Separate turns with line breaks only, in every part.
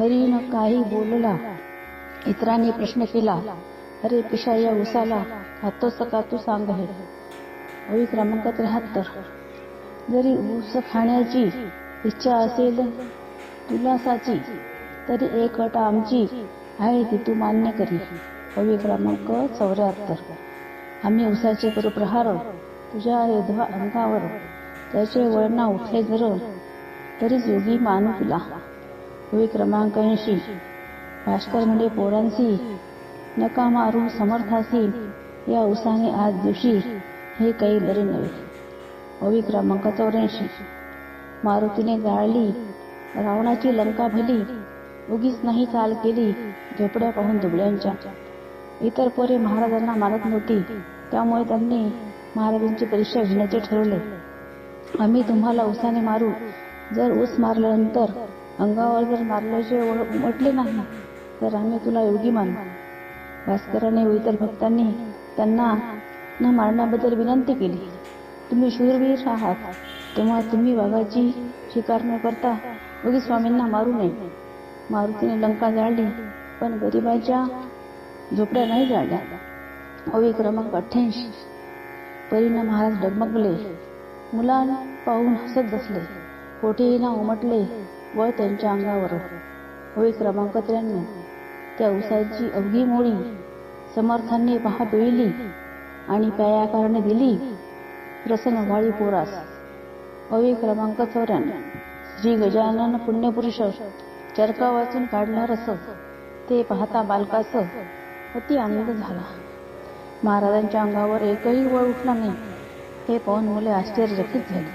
हरीनं काही बोलला. इतरांनी प्रश्न केला अरे पिशा या उसाला खातोस का तू सांग हे? ओळी क्रमांक त्र्याहत्तर जरी ऊस खाण्याची इच्छा असेल तुलासाची तरी एक अट आमची आहे ती तू मान्य करी. ओळी क्रमांक चौऱ्याहत्तर. आम्ही उसाचे करू प्रहार तुझ्या यधवा अंगावर त्याचे वळणा उठले जर तरीच योगी मानू तुला. ओळी क्रमांक ऐंशी. भास्कर म्हणजे पोरांसी. नका मारू समर्थासी. या उसाने आज दिवशी हे काही बरे नव्हे. ओवी क्रमांक चौऱ्याऐंशी. मारुतीने गाळली. रावणाची लंका भली. उगीच नाही चाल केली झोपड्या पाहून दुबळ्यांच्या. इतर पोरे महाराजांना मानत नव्हती. त्यामुळे त्यांनी महाराजांची परीक्षा घेण्याचे ठरवले. आम्ही तुम्हाला उसाने मारू. जर ऊस मारल्यानंतर अंगावर जर मारल्याचे उमटले नाही तर आम्ही तुला योगी मानू. भास्कराने व इतर भक्तांनी त्यांना न मारण्याबद्दल विनंती केली. तुम्ही शूरवीर आहात. तेव्हा तुम्ही वाघाची शिकार न करता योगी स्वामींना मारू नये. मारुतीने लंका जाळली पण गरिबाच्या झोपड्या नाही जाळल्या. ओवी क्रमांक अठ्ठ्याऐंशी. परीनं महाराज डगमगले. मुलां पाहून हसत बसले. कोठेही ना उमटले व त्यांच्या अंगावर. ओळी क्रमांक त्र्याण्णव त्या उसाची अवघी मोळी समर्थांनी पहा पिळली आणि प्यायाकारणे दिली. प्रसन्न व्हाळी पोरास. अवी क्रमांक चौऱ्याण्णव श्री गजानन पुण्यपुरुष चरका वाचून काढला रस ते पाहता बालकास अति आनंद झाला. महाराजांच्या अंगावर एकही वळ उठला नाही. हे पाहून मुले आश्चर्यचकित झाली.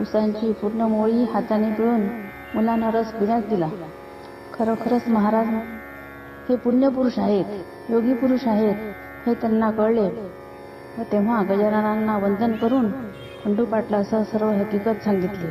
उसांची पूर्ण मोळी हाताने पिळून मुलांना रस पिण्यास दिला. खरोखरच महाराज हे पुण्यपुरुष आहेत योगी पुरुष आहेत हे त्यांना कळले. व तेव्हा गजाननांना वंदन करून खंडू पाटलासह सर्व हकीकत सांगितली.